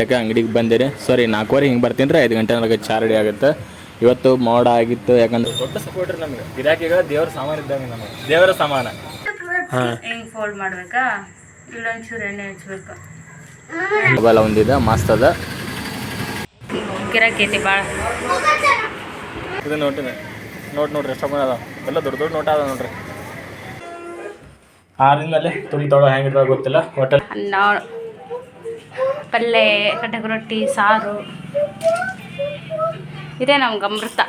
ಗಂಟೆಗೆ ಅಂಗಡಿಗೆ ಬಂದಿರಿ. ಸಾರಿ ನಾಲ್ಕುವರೆ ಹಿಂಗೆ ಬರ್ತೀನಿ ರೀ ಐದು ಗಂಟೆ ನನಗೆ ಚಾ ರೆಡಿ ಆಗುತ್ತೆ. ಇವತ್ತು ಮೋಡ ಆಗಿತ್ತು ಯಾಕಂದ್ರೆ ದೊಡ್ಡ ಸಪೋರ್ಟ್ ರೀ ನಮಗೆ. ಗಿರಾಕಿಗ ದೇವ್ರ ಸಾಮಾನು ಇದ್ದಂಗೆ ನಮಗೆ. ದೇವರ ಸಾಮಾನ. ಹಿಂಗೆ ಫೋಲ್ಡ್ ಮಾಡ್ಬೇಕಾ? ಇಲ್ಲೊಂಚೂರು ಎಣ್ಣೆ ಹಚ್ಬೇಕು. ಮೊಬೈಲ್ ಒಂದಿದೆ ಮಸ್ತ್ ಅದ. ಗಿರಾಕಿ ಐತಿ ಭಾಳ ಇದು ನೋಟಿನ ನೋಟ್ ನೋಡ್ರಿ ಎಷ್ಟು ಅದ ಎಲ್ಲ ದೊಡ್ಡ ದೊಡ್ಡ ನೋಟ ಅದ ನೋಡ್ರಿ. ಆರಿಂದಲೇ ತುಂಬ ತೊಳೋ ಹೆಂಗಿದ ಗೊತ್ತಿಲ್ಲ ಹೋಟೆಲ್ ಪಲ್ಯ ಕಟಕ್ ರೊಟ್ಟಿ ಸಾರು. ಇದೇ ನಮ್ಗೆ ಅಮೃತ.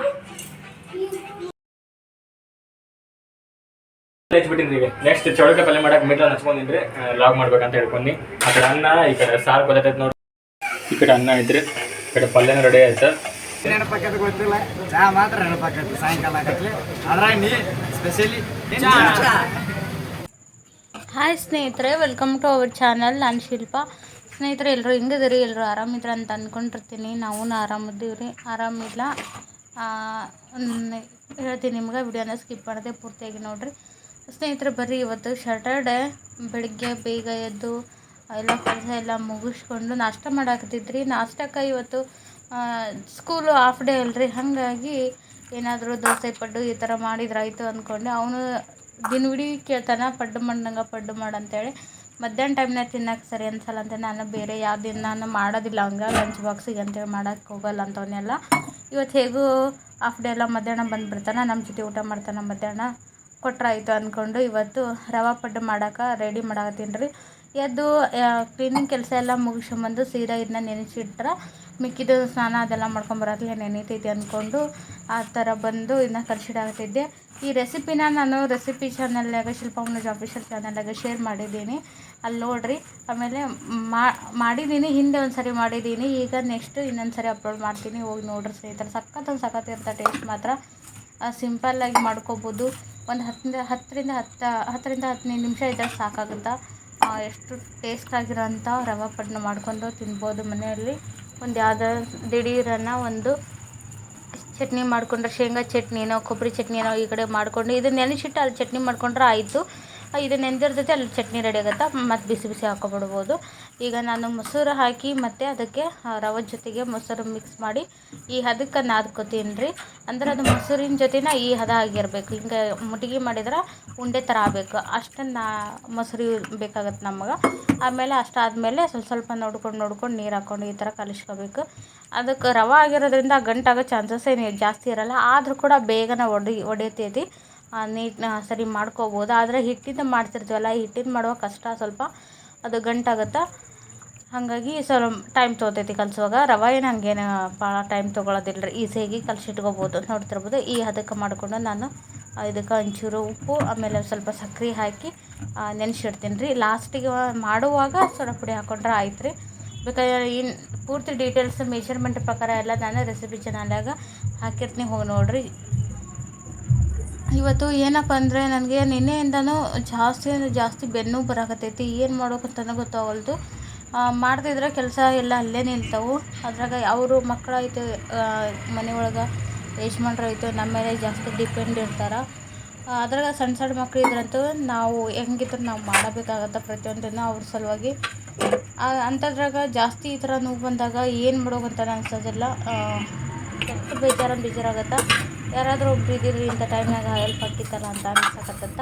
ಹಚ್ಬಿಟ್ಟಿನ್ರಿ ಈಗ. ನೆಕ್ಸ್ಟ್ ಚೌಳಿಕಾಯಿ ಪಲ್ಯ ಮಾಡಕ್ಕೆ ಮೀಟರ್ ಹಚ್ಕೊಂಡಿದ್ರೆ. ಲಾಗ್ ಮಾಡ್ಬೇಕಂತ ಹೇಳ್ಕೊಂಡಿ. ಆ ಕಡೆ ಅನ್ನ ಈ ಕಡೆ ಸಾರು ಕೊದತೈತೆ ನೋಡಿ. ಈ ಕಡೆ ಅನ್ನ ಐತ್ರಿ ಈ ಕಡೆ ಪಲ್ಯನೂ ರೆಡಿ ಆಯ್ತು. ನೆನಪಾಕತ್ ಗೊತ್ತಿಲ್ಲ. ಚಾ ಮಾತ್ರ ನೆನಪಾಕತ್ತೆ ಸಾಯಂಕಾಲ ಅದ್ರಾಗ ನೀ ಸ್ಪೆಷಲಿ ಹಾಯ್ ಸ್ನೇಹಿತರೆ ವೆಲ್ಕಮ್ ಟು ಅವರ್ ಚಾನಲ್ ನಾನು ಶಿಲ್ಪ. ಸ್ನೇಹಿತರೆ ಎಲ್ಲರೂ ಹೆಂಗಿದ್ದೀರಿ? ಎಲ್ಲರೂ ಆರಾಮಿದ್ರೆ ಅಂತ ಅಂದ್ಕೊಂಡಿರ್ತೀನಿ ನಾವು ಆರಾಮಿದ್ದೀವಿ ರೀ. ಆರಾಮಿಲ್ಲ ಹೇಳ್ತೀನಿ ನಿಮ್ಗೆ. ವಿಡಿಯೋನ ಸ್ಕಿಪ್ ಮಾಡದೆ ಪೂರ್ತಿಯಾಗಿ ನೋಡಿರಿ. ಸ್ನೇಹಿತರೆ, ಬರ್ರಿ ಇವತ್ತು ಶಟರ್ಡೇ ಬೆಳಿಗ್ಗೆ ಬೇಗ ಎದ್ದು ಎಲ್ಲ ಕೆಲಸ ಎಲ್ಲ ಮುಗಿಸ್ಕೊಂಡು ನಾಷ್ಟ ಮಾಡಾಕತ್ತಿದ್ರಿ. ನಾಷ್ಟಕ್ಕೆ ಇವತ್ತು ಸ್ಕೂಲು ಹಾಫ್ ಡೇ ಅಲ್ರಿ. ಹಾಗಾಗಿ ಏನಾದರೂ ದೋಸೆ ಪಡ್ಡು ಈ ಥರ ಮಾಡಿದ್ರಾಯ್ತು ಅಂದ್ಕೊಂಡು ಅವನು ದಿನವಿಡೀ ಕೇಳ್ತಾನೆ, ಪಡ್ಡು ಮಾಡ್ದಂಗೆ ಪಡ್ಡು ಮಾಡು ಅಂತೇಳಿ. ಮಧ್ಯಾಹ್ನ ಟೈಮ್ನಾಗ ತಿನ್ನಕ್ಕೆ ಸರಿ ಅನ್ಸಲ್ಲ ಅಂತ ನಾನು ಬೇರೆ ಯಾವ ದಿನ ನಾನು ಮಾಡೋದಿಲ್ಲ ಹಂಗೆ ಲಂಚ್ ಬಾಕ್ಸಿಗೆ ಅಂತೇಳಿ ಮಾಡೋಕ್ಕೆ ಹೋಗಲ್ಲ ಅಂತವನ್ನೆಲ್ಲ ಇವತ್ತು ಹೇಗೂ ಹಾಫ್ ಡೇ ಎಲ್ಲ ಮಧ್ಯಾಹ್ನ ಬಂದುಬಿಡ್ತಾನೆ ನಮ್ಮ ಜೊತೆ ಊಟ ಮಾಡ್ತಾನೆ ಮಧ್ಯಾಹ್ನ. ಕೊಟ್ರಾಯಿತು ಅಂದ್ಕೊಂಡು ಇವತ್ತು ರವೆ ಪಡ್ಡು ಮಾಡೋಕೆ ರೆಡಿ ಮಾಡಾಕತ್ತೀನಿ ರೀ. ಎದ್ದು ಕ್ಲೀನಿಂಗ್ ಕೆಲಸ ಎಲ್ಲ ಮುಗಿಸ್ಕೊಂಬಂದು ಸೀರೆ ಇದನ್ನ ನೆನೆಸಿಟ್ರೆ ಮಿಕ್ಕಿದ್ದು ಸ್ನಾನ ಅದೆಲ್ಲ ಮಾಡ್ಕೊಂಬರತ್ಲೆ ನೆನೀತೈತಿ ಅಂದ್ಕೊಂಡು ಆ ಥರ ಬಂದು ಇದನ್ನ ಕರ್ಸಿಡಾಕತ್ತಿದ್ದೆ ಈ ರೆಸಿಪಿನ ನಾನು ರೆಸಿಪಿ ಚಾನಲ್ನಾಗ ಶಿಲ್ಪಮ್ಮನ ಆಫೀಷಿಯಲ್ ಚಾನಲ್ನಾಗ ಶೇರ್ ಮಾಡಿದ್ದೀನಿ. ಅಲ್ಲಿ ನೋಡ್ರಿ. ಆಮೇಲೆ ಮಾಡಿದ್ದೀನಿ ಹಿಂದೆ ಒಂದು ಸರಿ ಮಾಡಿದ್ದೀನಿ ಈಗ ನೆಕ್ಸ್ಟ್ ಇನ್ನೊಂದು ಸರಿ ಅಪ್ಲೋಡ್ ಮಾಡ್ತೀನಿ. ಹೋಗಿ ನೋಡ್ರಿ ಸ್ನೇಹಿತರೆ. ಸಖತ್ ಒಂದು ಸಖತ್ ಇರುತ್ತೆ ಟೇಸ್ಟ್ ಮಾತ್ರ. ಸಿಂಪಲ್ಲಾಗಿ ಮಾಡ್ಕೋಬೋದು. ಒಂದು ಹತ್ತರಿಂದ ಹತ್ತರಿಂದ ಹತ್ತು, ಹತ್ತರಿಂದ ಹದಿನೈದು ನಿಮಿಷ ಇದ್ದರೆ ಸಾಕಾಗುತ್ತೆ? ಎಷ್ಟು ಟೇಸ್ಟ್ ಆಗಿರೋಂಥ ರವೆ ಪಡ್ನ ಮಾಡ್ಕೊಂಡು ತಿನ್ಬೋದು ಮನೆಯಲ್ಲಿ. ಒಂದು ಯಾವುದೋ ದಿಢೀರನ್ನ ಒಂದು ಚಟ್ನಿ ಮಾಡಿಕೊಂಡ್ರೆ ಶೇಂಗಾ ಚಟ್ನಿನೋ, ಕೊಬ್ಬರಿ ಚಟ್ನಿನೋ ಈ ಕಡೆ ಮಾಡಿಕೊಂಡು, ಇದನ್ನ ನೆನೆಸಿಟ್ಟು ಅಲ್ಲಿ ಚಟ್ನಿ ಮಾಡ್ಕೊಂಡ್ರೆ ಆಯಿತು. ಇದು ನೆಂದಿರ್ತೈತೆ, ಅಲ್ಲಿ ಚಟ್ನಿ ರೆಡಿ ಆಗುತ್ತೆ, ಮತ್ತು ಬಿಸಿ ಬಿಸಿ ಹಾಕೊಬಿಡ್ಬೋದು. ಈಗ ನಾನು ಮೊಸರು ಹಾಕಿ ಮತ್ತು ಅದಕ್ಕೆ ರವೆ ಜೊತೆಗೆ ಮೊಸರು ಮಿಕ್ಸ್ ಮಾಡಿ, ಈ ಹದಕ್ಕೆ ನಾದ್ಕೋತೀನಿ ರೀ ಅಂದ್ರೆ ಅದು ಮೊಸರಿನ ಜೊತೆನ ಈ ಹದ ಆಗಿರ್ಬೇಕು. ಹಿಂಗೆ ಮುಟಿಗೆ ಮಾಡಿದ್ರೆ ಉಂಡೆ ಥರ ಆಗಬೇಕು. ಅಷ್ಟನ್ನು ಮೊಸರು ಬೇಕಾಗತ್ತೆ ನಮಗೆ. ಆಮೇಲೆ ಅಷ್ಟಾದಮೇಲೆ ಸ್ವಲ್ಪ ಸ್ವಲ್ಪ ನೋಡ್ಕೊಂಡು ನೋಡ್ಕೊಂಡು ನೀರು ಹಾಕ್ಕೊಂಡು ಈ ಥರ ಕಲಿಸ್ಕೋಬೇಕು. ಅದಕ್ಕೆ ರವೆ ಆಗಿರೋದ್ರಿಂದ ಗಂಟಾಗೋ ಚಾನ್ಸಸ್ ಏನು ಜಾಸ್ತಿ ಇರಲ್ಲ. ಆದರೂ ಕೂಡ ಬೇಗನೆ ಒಡಿ ಒಡೆಯತೈತಿ ನೀಟ್ ಸರಿ ಮಾಡ್ಕೋಬೋದು. ಆದರೆ ಹಿಟ್ಟಿಂದ ಮಾಡ್ತಿರ್ತೀವಲ್ಲ ಹಿಟ್ಟಿಂದ ಮಾಡುವ ಕಷ್ಟ ಸ್ವಲ್ಪ ಅದು ಗಂಟಾಗುತ್ತೆ. ಹಾಗಾಗಿ ಸ್ವಲ್ಪ ಟೈಮ್ ತೊಗೊತೈತಿ ಕಲಿಸುವಾಗ. ರವೆ ಏನು ಹಂಗೇನು ಭಾಳ ಟೈಮ್ ತೊಗೊಳೋದಿಲ್ಲ ರೀ ಈಸಿಯಾಗಿ ಕಲಿಸಿಟ್ಕೋಬೋದು ನೋಡ್ತಿರ್ಬೋದು. ಈ ಹದಕ್ಕೆ ಮಾಡಿಕೊಂಡು ನಾನು ಇದಕ್ಕೆ ಒಂಚೂರು ಉಪ್ಪು, ಆಮೇಲೆ ಸ್ವಲ್ಪ ಸಕ್ಕರೆ ಹಾಕಿ ನೆನೆಸಿಡ್ತೀನಿ ರೀ ಲಾಸ್ಟಿಗೆ ಮಾಡುವಾಗ ಸೋಡಾ ಪುಡಿ ಹಾಕೊಂಡ್ರೆ ಆಯ್ತು ರೀ ಬೇಕಾದ್ರೆ ಇನ್ನು ಪೂರ್ತಿ ಡೀಟೇಲ್ಸ್ ಮೆಷರ್ಮೆಂಟ್ ಪ್ರಕಾರ ಎಲ್ಲ ನಾನು ರೆಸಿಪಿ ಚಾನಲ್ನಾಗ ಹಾಕಿರ್ತೀನಿ ಹೋಗಿ ನೋಡ್ರಿ. ಇವತ್ತು ಏನಪ್ಪ ಅಂದರೆ ನನಗೆ ನಿನ್ನೆಯಿಂದನೂ ಜಾಸ್ತಿ ಅಂದರೆ ಜಾಸ್ತಿ ಬೆನ್ನು ಬರಾಕತ್ತೈತಿ. ಏನು ಮಾಡ್ಬೇಕಂತನೂ ಗೊತ್ತಾಗಲ್ದು ಮಾಡ್ತಿದ್ರೆ ಕೆಲಸ ಎಲ್ಲ ಅಲ್ಲೇ ನಿಲ್ತಾವು. ಅದ್ರಾಗ ಅವರು ಮಕ್ಕಳಾಯ್ತು ಮನೆ ಒಳಗೆ ಯಜಮಾನ್ರು ಆಯಿತು ನಮ್ಮ ಮೇಲೆ ಜಾಸ್ತಿ ಡಿಪೆಂಡ್ ಇರ್ತಾರೆ. ಅದ್ರಾಗ ಸಣ್ಣ ಸಣ್ಣ ಮಕ್ಳು ಇದ್ರಂತೂ ನಾವು ಹೆಂಗಿದ್ರು ನಾವು ಮಾಡಬೇಕಾಗತ್ತೆ ಪ್ರತಿಯೊಂದನ್ನು ಅವ್ರ ಸಲುವಾಗಿ. ಅಂಥದ್ರಾಗ ಜಾಸ್ತಿ ಈ ಥರ ನೋವು ಬಂದಾಗ ಏನು ಮಾಡೋಕಂತ ಅನ್ಸೋದಿಲ್ಲ. ಎಷ್ಟು ಬೇಜಾರ ಬೇಜಾರಾಗತ್ತೆ? ಯಾರಾದರೂ ಒಬ್ರು ಇದ್ದೀರಿ ಇಂಥ ಟೈಮ್ನಾಗ ಹೆಲ್ಪ್ ಆಗ್ತಿತ್ತಲ್ಲ ಅಂತ ಅನ್ಸಕತ್ತತ್ತ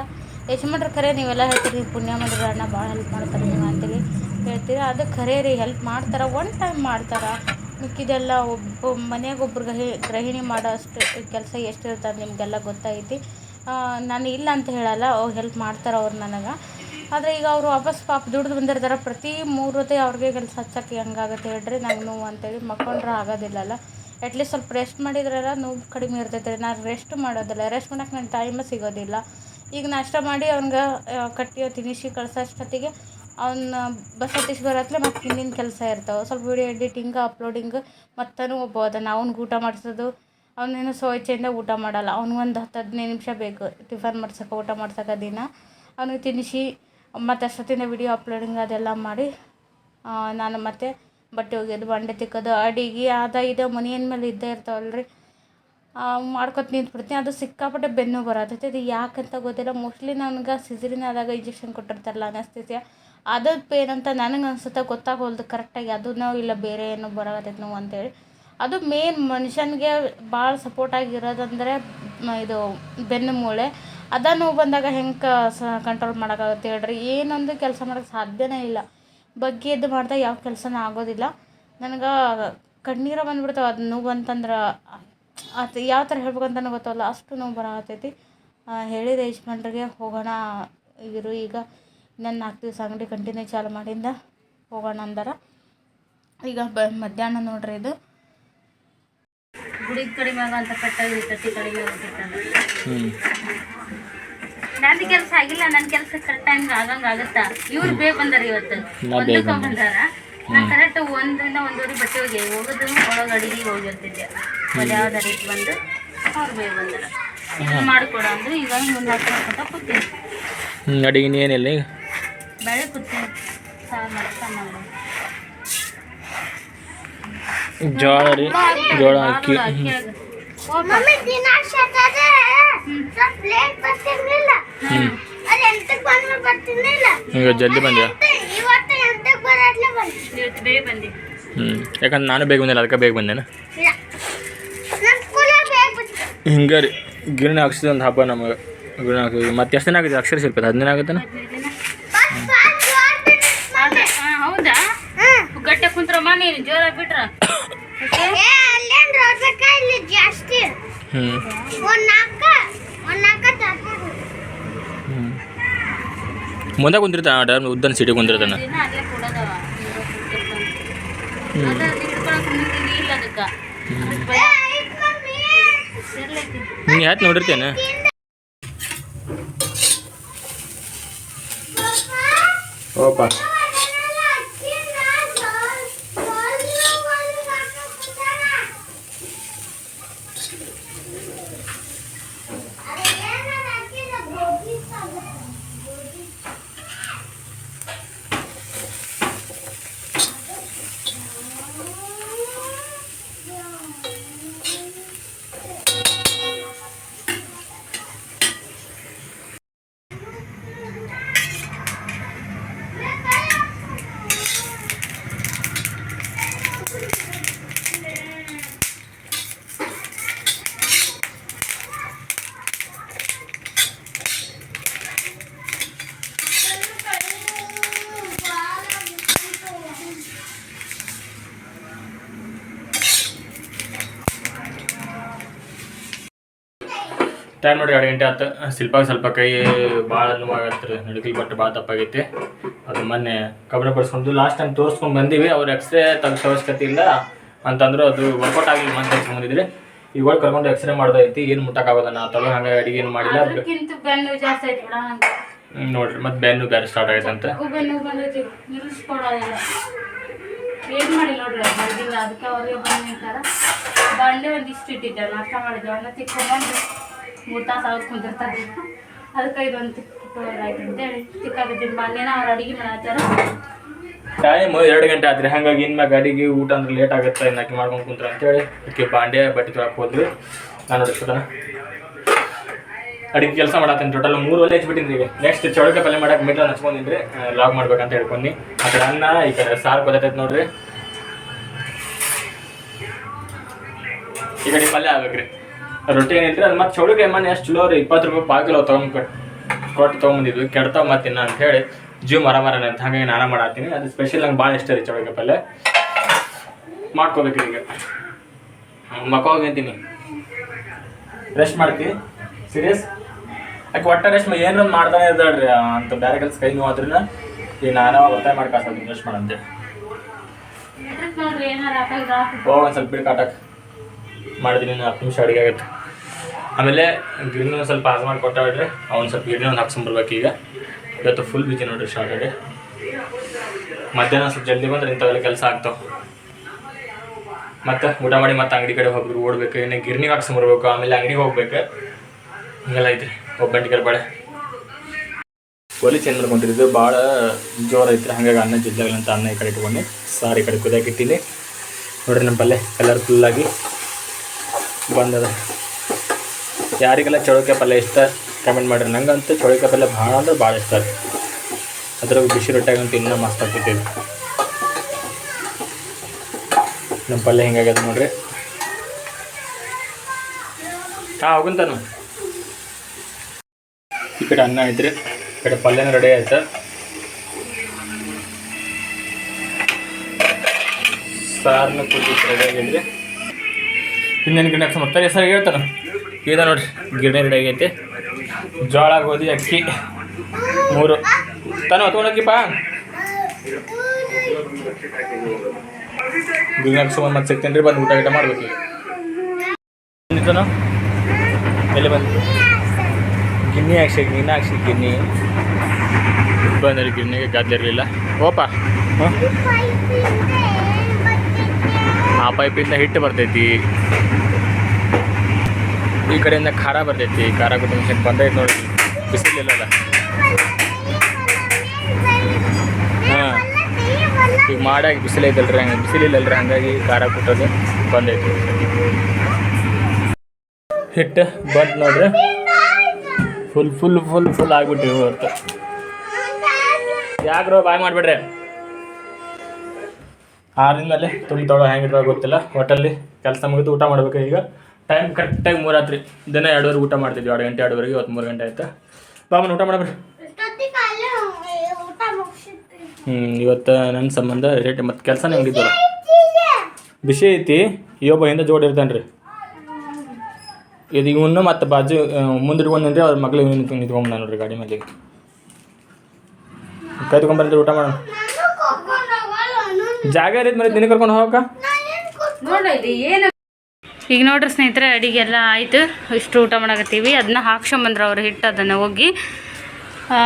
ಯಜಮಾನ್ರು ಖರೆ ನೀವೆಲ್ಲ ಹೇಳ್ತೀರಿ, ಪುಣ್ಯ ಮಾಡಿದ್ರೆ ಅಣ್ಣ ಭಾಳ ಹೆಲ್ಪ್ ಮಾಡ್ತಾರೆ ನೀವು ಅಂತೇಳಿ ಹೇಳ್ತೀರಿ. ಅದು ಖರೆ ರೀ ಹೆಲ್ಪ್ ಮಾಡ್ತಾರೆ ಒನ್ ಟೈಮ್ ಮಾಡ್ತಾರೆ. ಮಿಕ್ಕಿದೆಲ್ಲ ಒಬ್ಬ ಮನೆಯಾಗ ಒಬ್ರು ಗ್ರಹಿ ಗೃಹಿಣಿ ಮಾಡೋ ಅಷ್ಟು ಕೆಲಸ ಎಷ್ಟಿರ್ತದೆ ನಿಮಗೆಲ್ಲ ಗೊತ್ತೈತಿ ನಾನು ಇಲ್ಲ ಅಂತ ಹೇಳಲ್ಲ, ಅವ್ರು ಹೆಲ್ಪ್ ಮಾಡ್ತಾರೆ ಅವ್ರು ನನಗೆ. ಆದರೆ ಈಗ ಅವರು ವಾಪಸ್ ಪಾಪ ದುಡ್ದು ಬಂದಿರ್ತಾರೆ, ಪ್ರತಿ ಮೂರು ಹೊತ್ತೆ ಅವ್ರಿಗೆ ಕೆಲಸ ಹಚ್ಚಕ್ಕೆ ಹೆಂಗಾಗತ್ತೆ ಹೇಳ್ರಿ, ನಂಗೆ ನೋವು ಅಂತೇಳಿ ಮಕ್ಕೊಂಡ್ರೆ ಆಗೋದಿಲ್ಲಲ್ಲ. ಅಟ್ಲೀಸ್ಟ್ ಸ್ವಲ್ಪ ರೆಸ್ಟ್ ಮಾಡಿದ್ರೆಲ್ಲ ನೋವು ಕಡಿಮೆ ಇರ್ತೈತೆ. ನಾನು ರೆಸ್ಟ್ ಮಾಡೋದಿಲ್ಲ. ರೆಸ್ಟ್ ಮಾಡೋಕೆ ನನಗೆ ಟೈಮೇ ಸಿಗೋದಿಲ್ಲ. ಈಗ ನಾಷ್ಟ ಮಾಡಿ ಅವ್ನಿಗೆ ಕಟ್ಟಿ ತಿನಿಸಿ ಕಳ್ಸೋಷ್ಟೊತ್ತಿಗೆ ಅವನ್ನ ಬಸ್ ಹತ್ತಿಸಿ ಬರತ್ಲೆ ಮತ್ತು ಹಿಂದಿನ ಕೆಲಸ ಇರ್ತಾವೆ. ಸ್ವಲ್ಪ ವೀಡಿಯೋ ಎಡಿಟಿಂಗ್ ಅಪ್ಲೋಡಿಂಗ್ ಮತ್ತೂ ಒಬ್ಬ ಅದನ್ನ ಅವ್ನಿಗೆ ಊಟ ಮಾಡಿಸೋದು. ಅವನೇನು ಸ್ವಚ್ಛೆಯಿಂದ ಊಟ ಮಾಡಲ್ಲ. ಅವ್ನಿಗೊಂದು ಹತ್ತು ಹದಿನೈದು ನಿಮಿಷ ಬೇಕು. ಟಿಫನ್ ಮಾಡ್ಸೋಕೆ, ಊಟ ಮಾಡ್ಸೋಕೆ ದಿನ. ಅವನಿಗೆ ತಿನಿಸಿ ಮತ್ತು ಅಷ್ಟೊತ್ತಿನ ವಿಡಿಯೋ ಅಪ್ಲೋಡಿಂಗ್ ಅದೆಲ್ಲ ಮಾಡಿ ನಾನು ಮತ್ತೆ ಬಟ್ಟೆ ಒಗೆಯೋದು ಬಂಡೆ ತಿಕ್ಕೋದು, ಅಡಿಗೆ ಅದ ಇದು, ಮನೆ ಮೇಲೆ ಇದ್ದೇ ಇರ್ತಾವಲ್ರಿ. ಮಾಡ್ಕೊತ ನಿಂತ್ಬಿಡ್ತೀನಿ. ಅದು ಸಿಕ್ಕಾಪಟ್ಟೆ ಬೆನ್ನು ಬರತೈತೆ. ಅದು ಯಾಕಂತ ಗೊತ್ತಿಲ್ಲ. ಮೋಸ್ಟ್ಲಿ ನನಗೆ ಸಿಜರಿನ ಆದಾಗ ಇಂಜೆಕ್ಷನ್ ಕೊಟ್ಟಿರ್ತಾರಲ್ಲ ಅನಸ್ತೇಸಿಯ ಅದು ಪೇನ್ ಅಂತ ನನಗೆ ಅನ್ಸುತ್ತೆ, ಗೊತ್ತಾಗೋಲ್ದು ಕರೆಕ್ಟಾಗಿ ಅದು ಅದನ್ನೋ ಇಲ್ಲ, ಬೇರೆ ಏನೋ ಬರಕತ್ತೈತೆ ನೋವು ಅಂತೇಳಿ. ಅದು ಮೇನ್ ಮನುಷ್ಯನಿಗೆ ಭಾಳ ಸಪೋರ್ಟ್ ಆಗಿರೋದಂದರೆ ಇದು ಬೆನ್ನು ಮೂಳೆ. ಅದ ನೋವು ಬಂದಾಗ ಹೆಂಗೆ ಕಂಟ್ರೋಲ್ ಮಾಡೋಕ್ಕಾಗುತ್ತೆ ಹೇಳ್ರಿ. ಏನೊಂದು ಕೆಲಸ ಮಾಡೋಕ್ಕೆ ಸಾಧ್ಯನೇ ಇಲ್ಲ. ಬಗ್ಗೆ ಎದ್ದು ಮಾಡ್ದಾಗ ಯಾವ ಕೆಲಸನೂ ಆಗೋದಿಲ್ಲ. ನನಗೆ ಕಣ್ಣೀರ ಬಂದ್ಬಿಡ್ತಾವೆ. ಅದು ನೋವು ಅಂತಂದ್ರೆ ಅದು ಯಾವ ಥರ ಹೇಳ್ಬೇಕಂತ ಗೊತ್ತಲ್ಲ ಅಷ್ಟು ನೋವು ಬರಹತ್ತೈತಿ ಹೇಳಿದ ಹೇಳಿದೆ ಯಜಮಾನ್ರಿಗೆ ಹೋಗೋಣ ಇರು ಈಗ ಇನ್ನೊಂದು ನಾಲ್ಕು ದಿವಸ ಅಂಗಡಿ ಕಂಟಿನ್ಯೂ ಚಾಲು ಮಾಡಿಂದ ಹೋಗೋಣ ಅಂದಾರ. ಈಗ ಬ ಮಧ್ಯಾಹ್ನ ನೋಡ್ರಿ ಇದು. ಗುಡಿ ಕಡಿಮೆ ಆಗಂತ ಕಟ್ಟಾಗಿ ತಟ್ಟಿ ಕಡಿಮೆ ಹ್ಞೂ ನಂದು ಕೆಲಸ ಆಗಿಲ್ಲ ನನ್ನ ಕೆಲಸ ಕರೆಕ್ಟ್ ಟೈಮ್ಗೆ ಆಗಂಗ ಆಗುತ್ತಾ? ಇವ್ರು ಬೇಗ ಬಂದಾರ ಇವತ್ತು. ಒಂದಕ್ಕೆ ಬಂದಾರ. ನಾನು ಕರೆಕ್ಟ್ ಒಂದರಿಂದ ಒಂದೂವರೆ ಬಟ್ಟೆ ಹೋಗಿ ಹೋಗೋದು ಒಳಗೆ ಅಡಿಗೆ ಹೋಗಿರ್ತಿದ್ದೆ. ಒಂದು ಯಾವ್ದಾರ ಇಟ್ಟು ಬಂದು ಅವ್ರು ಬೇಗ ಬಂದಾರ. ಮಾಡಿಕೊಡ ಅಂದ್ರೆ ಈಗ ಮುಂದೆ ಹಾಕ್ಕೊಂತ ಕೂತೀನಿ. ಹ್ಞೂ ಅಡಿಗೆ ಏನಿಲ್ಲ ಈಗ ಬೆಳೆ ಕೂತೀನಿ ಸಾರು ಮಾಡಿ ಜೋಳ ರೀ ಜೋಳ ಅಕ್ಕಿ. ಮಮ್ಮಿ ದಿನ ಶತದೆ ಸ್ವಲ್ಪ ಲೇಟ್ ಬರ್ತಿರ್ಲಿಲ್ಲ. ಈಗ ಜಲ್ದಿ ಬಂದ್ಯಾ? ಹ್ಞೂ ಯಾಕಂದ್ರೆ ನಾನು ಬೇಗ ಬಂದಿಲ್ಲ ಅದಕ್ಕೆ ಬೇಗ ಬಂದೇನ? ಹಿಂಗೆ ರೀ ಗಿರಣಿ ಹಾಕ್ಸಿದ ಒಂದು ಹಬ್ಬ ನಮಗೆ. ಗಿರಣಿ ಹಾಕಿದ್ವಿ ಮತ್ತೆ ಎಷ್ಟು ದಿನ ಆಗಿದೆ ಅಕ್ಷರ ಶಿಲ್ಪ ಹದಿನ ಆಗುತ್ತಾನ ಹಾಂ ಹೌದಾ ಗಟ್ಟೆ ಕುಂತ್ರಮ್ಮ ನೀನು ಜೋರಾಗಿ ಬಿಟ್ರ ಏ ಅಲ್ಲೇನ್ ರೋಡ್ಬೇಕ ಇಲ್ಲಿ ಜಾಸ್ತಿ ಹ್ಞೂ ಒಂದ್ ನಾಲ್ಕ ಒಂದ್ ನಾಲ್ಕ ತರ್ತಾರೆ ಹ್ಞೂ ಮುಂದೆ ಕುಂದಿರ್ತಾನ ಡರ್ ಉದ್ದನ ಸಿಟಿ ಕುಂದಿರ್ತಾನ. ನೀ ಯಾಕೆ ನೋಡಿರ್ತೇನೆ? ಓಪ ಟೈಮ್ ನೋಡಿ ಎರಡು ಗಂಟೆ ಆಯ್ತು ಶಿಲ್ಪಾಗ ಸ್ವಲ್ಪ ಕೈ ಭಾಳ ನೋವಾಗತ್ತೆ ನಡುಕಲ್ ಬಟ್ಟೆ ಭಾಳ ತಪ್ಪಾಗೈತಿ. ಅದು ಮೊನ್ನೆ ಕಬ್ಬಿಣ ಪಡಿಸ್ಕೊಂಡು ಲಾಸ್ಟ್ ಟೈಮ್ ತೋರಿಸ್ಕೊಂಡು ಬಂದೀವಿ ಅವ್ರು ಎಕ್ಸ್ರೇ ತೆಗ್ಸೋ ಅವಶ್ಯಕತೆ ಇಲ್ಲ ಅಂತಂದ್ರೆ ಅದು ವರ್ಕೌಟ್ ಆಗಿಲ್ಲ ಅಂತ ಬಂದಿದ್ರಿ ಈಗ ಹೋಗಿ ಕರ್ಕೊಂಡು ಎಕ್ಸ್ರೇ ಮಾಡ್ದೈತಿ ಏನು ಮುಟ್ಟಕ್ಕಾಗೋದ ನಾ ತಗೋ ಹಾಗೆ ಅಡಿಗೆ ಏನು ಮಾಡಿಲ್ಲ. ನೋಡ್ರಿ ಮತ್ತೆ ಬೆನ್ನು ಬೇರೆ ಸ್ಟಾರ್ಟ್ ಆಗೈತೆ ಅಂತ. ಏನು ಮಾಡಿ ನೋಡ್ರಿ ಬಂದಿಲ್ಲ ಅದಕ್ಕೆ ಅವ್ರಿಗೆ ಬಂದು ನಿಂತಾರ ಬಂಡೆ ಒಂದಿಷ್ಟು ಇಟ್ಟಿದ್ದೆ ನಾಷ್ಟ ಮಾಡಿದ್ದೆ ಅವನ್ನ ತಿಕ್ಕೊಂಬಂದು ಮೂರು ತಾಸು ಅವ್ರು ಕುಂದಿರ್ತಾರೆ ಅದಕ್ಕೆ ಇದೊಂದು ಆಯ್ತು ಅಂತೇಳಿ. ತಿಕ್ಕಾಕತ್ತೀನಿ ಬಂದೇನ ಅವ್ರು ಅಡುಗೆ ಮಾಡತ್ತಾರ ಟೈಮ್ ಎರಡು ಗಂಟೆ ಆತ್ರಿ. ಹಂಗಾಗಿ ಇನ್ಮ್ಯಾಗ ಅಡಿಗೆ ಊಟ ಅಂದ್ರೆ ಲೇಟ್ ಆಗುತ್ತೆ ಇನ್ನಕ್ಕೆ ಮಾಡ್ಕೊಂಡು ಕುಂತ್ರ ಅಂತೇಳಿ. ಅದಕ್ಕೆ ಬಾಂಡೆ, ಬಟ್ಟೆ ತೊಳಕ್ಕೆ ಹೋದ್ವಿ. ನಾನು ನೋಡಿಸ್ಕೊತಾನ ಅಡಿಗೆ ಕೆಲಸ ಮಾಡತ್ತೀನಿ ಟೋಟಲ್ ಮೂರು ಒಲೆ ಹಚ್ಬಿಟ್ಟಿನಿ ಈಗ. ನೆಕ್ಸ್ಟ್ ಚೌಳಿಕಾಯಿ ಪಲ್ಯ ಮಾಡಕ್ಕೆ ಮೀಟರ್ ಹಚ್ಕೊಂಡಿದ್ರೆ ಲಾಗ್ ಮಾಡ್ಬೇಕಂತ ಹೇಳ್ಕೊಂಡು. ಆ ಕಡೆ ಅನ್ನ, ಈ ಕಡೆ ಸಾರು ಕೊದತೈತೆ ನೋಡ್ರಿ. ಈ ಕಡೆ ಪಲ್ಯ ಆಗ್ಬೇಕ್ರಿ. ರೊಟ್ಟಿ ಏನೈತ್ರಿ ಅದು ಮತ್ತೆ ಚೌಳಿಕಾಯಿ ಮನೆ ಎಷ್ಟು ಚಲೋ ರೀ ಇಪ್ಪತ್ತು ರೂಪಾಯಿ ಪಾವು ಕಿಲೋ ತೊಗೊಂಡ್ ಕೊಟ್ಟು ತೊಗೊಂಬಂದಿದ್ವಿ. ಕೆಡ್ತಾವ ಮತ್ತೆ ಇನ್ನ ಅಂತ ಹೇಳಿ. ಜೀವ ಮರ ಮರ ಅಂತ ಹಾಗಾಗಿ ನಾನು ಮಾಡಾತೀನಿ. ಅದು ಸ್ಪೆಷಲ್ ನಂಗೆ ಭಾಳ ಇಷ್ಟ ರೀ ಚೌಳಿಕಾಯಿ ಪಲ್ಯ. ಮಾಡ್ಕೋಬೇಕು ಈಗ. ಮಕ್ಕ ಹೋಗ್ತೀನಿ ರೆಸ್ಟ್ ಮಾಡ್ತೀವಿ ಸೀರಿಯಸ್ ಯಾಕೆ ಒಟ್ಟ ರೆಸ್ಟ್ ಏನೋ ಮಾಡ್ತಾನೆ ಇದ್ದಾಳ್ರಿ ಅಂತ ಬೇರೆ ಕೆಲಸ ಕೈ ನೋವು ಆದ್ರಿಂದ ಈಗ ನಾನು ಒತ್ತಾಯ ಮಾಡಿ ಕಾಸು ರೆಸ್ಟ್ ಮಾಡಂತೆ. ಹೋಗ ಒಂದು ಸ್ವಲ್ಪ ಬಿಡು ಕಾಟಕ್ಕೆ ಮಾಡಿದ್ದೀನಿ ಹತ್ತು ನಿಮಿಷ ಅಡುಗೆ ಆಗುತ್ತೆ. ಆಮೇಲೆ ಗಿರ್ನಿ ಒಂದು ಸ್ವಲ್ಪ ಹಾಸ್ ಮಾಡಿ ಕೊಟ್ಟಾಡ್ರಿ ಅವ್ನು ಸ್ವಲ್ಪ ಗಿರಣಿ ಒಂದು ಹಾಕ್ಸ್ಕೊಂಬರ್ಬೇಕು ಈಗ. ಇವತ್ತು ಫುಲ್ ಬಿಜಿ ನೋಡ್ರಿ ಸ್ಟಾರ್ಟೆಡ್ ಮಧ್ಯಾಹ್ನ ಸ್ವಲ್ಪ ಜಲ್ದಿ ಬಂದ್ರೆ ಇಂಥವೆಲ್ಲ ಕೆಲಸ ಆಗ್ತಾವೆ. ಮತ್ತೆ ಊಟ ಮಾಡಿ ಮತ್ತೆ ಅಂಗಡಿ ಕಡೆ ಹೋಗಿ ಓಡ್ಬೇಕು, ಇನ್ನು ಗಿರ್ನಿಗೆ ಹಾಕ್ಸ್ಕೊಂಬರ್ಬೇಕು ಆಮೇಲೆ ಅಂಗಡಿಗೆ ಹೋಗ್ಬೇಕು. ಹಿಂಗೆಲ್ಲ ಐತ್ರಿ ಒಬ್ಬಂಟಿಗೆ ಬಾಳೆ ಒಲಿ ಚೇಂಜ್ ಮಾಡ್ಕೊಂಡಿದ್ದು ಭಾಳ ಜೋರು ಐತ್ರಿ. ಹಾಗಾಗಿ ಅನ್ನ ಜಿದ್ದಾಗಲಂತ ಅನ್ನ ಈ ಕಡೆ ಇಟ್ಕೊಂಡು. ಸಾರಿ ಈ ಕಡೆ ಕುದಿಯಾಕಿಟ್ಟಿನಿ. ನೋಡ್ರಿ ನಮ್ಮ ಪಲ್ಲೆ ಕಲರ್ಫುಲ್ಲಾಗಿ ಬಂದದ. ಯಾರಿಗೆಲ್ಲ ಚೌಳಿಕಾಯಿ ಪಲ್ಯ ಇಷ್ಟ ಕಮೆಂಟ್ ಮಾಡಿರಿ. ನಂಗಂತೂ ಚೌಳಿಕಾಯಿ ಪಲ್ಯ ಭಾಳ ಅಂದ್ರೆ ಭಾಳ ಇಷ್ಟ ರೀ. ಅದ್ರಾಗ ಬಿಸಿ ರೊಟ್ಟಾಗಂತೂ ಇನ್ನೂ ಮಸ್ತ್ ಆಗ್ತಿದ್ದೀವಿ ನಮ್ಮ ಪಲ್ಯ ಹಿಂಗಾಗ್ಯದ ನೋಡ್ರಿ. ಹಾಂ ಹೋಗಂತಾನು ಈ ಕಡೆ ಅನ್ನ ಐತ್ರಿ. ಈ ಕಡೆ ಪಲ್ಯನೂ ರೆಡಿ ಆಯ್ತು. ಸಾರನ್ನ ಕುದಿ ರೆಡಿ ಆಗಿದ್ರಿ. ಇನ್ನೇನು ಗಿಡ ಮಾಡ್ತಾರೆ ಸರ್ ಹೇಳ್ತಾನೆ ಇದೆ ನೋಡ್ರಿ ಗಿಡ ರೆಡಿ ಆಗೈತಿ. ಜೋಳ ಗೋಧಿ, ಅಕ್ಕಿ, ಮೂರು. ತಾನು ಹೊತ್ಕೊಂಡೋಗಿಪ್ಪ ಗಿರಣಿ ಒಂದು ಮತ್ತೆ ಸಿಗ್ತೇನೆ ರೀ ಬಂದು ಊಟ ಗಿಟ ಮಾಡ್ಬೇಕು ಈಗ? ಎಲ್ಲಿ ಬಂದು? ಗಿನ್ನಿ ಹಾಕ್ಸಿ, ಗಿನ್ನ ಹಾಕ್ಸಿ, ಗಿನ್ನಿ. ಬಂದ್ರಿ ಗಿನ್ನಿಗೆ ಗದ್ದೆ ಇರಲಿಲ್ಲ. ಓಪ ಹಾಂ ಆ ಪೈಪಿಂದ ಹಿಟ್ಟು ಬರ್ತೈತಿ. ಈ ಕಡೆಯಿಂದ ಖಾರ ಬರ್ತೈತಿ. ಖಾರ ಕುಟುಂಬ ಬಂದೈತಿ ನೋಡಿ ಬಿಸಿಲಿಲ್ಲಲ್ಲ. ಹಾಂ. ಈಗ ಮಾಡಾಗಿ ಬಿಸಿಲೈತಲ್ರಿ ಹಂಗೆ, ಬಿಸಿಲಿಲ್ಲಲ್ರಿ ಹಂಗಾಗಿ ಖಾರ ಕುಟ್ಟೋದು ಬಂದೈತಿ. ಹಿಟ್ಟು ಬಂತು ನೋಡ್ರಿ. ಫುಲ್ ಫುಲ್ ಫುಲ್ ಫುಲ್ ಆಗ್ಬಿಟ್ಟಿವಿ ಹೊರ್ತು. ಯಾಕ್ರೋ ಬಾಯ್ ಮಾಡಿಬಿಡ್ರಿ. ಆದ್ಮೇಲೆ ತುಳಿ ತೊಳೋ ಹೆಂಗಿರ್ಬೇಕು ಗೊತ್ತಿಲ್ಲ. ಹೋಟೆಲ್ಲಿ ಕೆಲಸ ಮುಗಿದು ಊಟ ಮಾಡ್ಬೇಕು ಈಗ. ಟೈಮ್ ಕರೆಕ್ಟಾಗಿ ಮೂರು ರಾತ್ರಿ ದಿನ ಎರಡುವರೆ ಊಟ ಮಾಡ್ತಿದ್ವಿ. ಎರಡು ಗಂಟೆ ಎರಡುವರೆಗೆ ಇವತ್ತು ಮೂರು ಗಂಟೆ ಆಯ್ತು? ಬಾಮನ್ ಊಟ ಮಾಡಬೇಕು ಹ್ಞೂ ಇವತ್ತು ನನ್ನ ಸಂಬಂಧ ರೇಟ್ ಮತ್ತು ಕೆಲಸನೇ ಅಂಗಡಿದ್ದಲ್ಲ ಬಿಸಿ ಐತಿ ಯೋಬ ಹಿಂದೆ ಜೋಡಿ ಇರ್ತಾನೆ ರೀ ಇದು ಇವನು ಮತ್ತು ಬಾಜು ಮುಂದಿಟ್ಕೊಂಡು ನಿಂದ್ರೆ ಅವ್ರ ಮಗಳು ನಿಂತು ನಿಂತ್ಕೊಂಡ್ ನೋಡ್ರಿ ಗಾಡಿ ಮೇಲೆ ಕೈ ಊಟ ಮಾಡೋಣ ನಾನು ಕರ್ಕೊಂಡು ಹೋಗಲ್ಲ ನಾನು ಜಾಗ ಇರೈತೆ ಮೇಲೆ ನಿನಗೆ ಕರ್ಕೊಂಡು ಹೋಗಕ್ಕ? ಈಗ ನೋಡ್ರಿ ಸ್ನೇಹಿತರೆ ಅಡಿಗೆ ಎಲ್ಲ ಆಯ್ತು. ಇಷ್ಟು ಊಟ ಮಾಡಕತ್ತೀವಿ. ಅದನ್ನ ಹಾಕ್ಸ್ಕೊಂಬಂದ್ರೆ ಅವ್ರು ಹಿಟ್ಟು ಅದನ್ನು ಹೋಗಿ.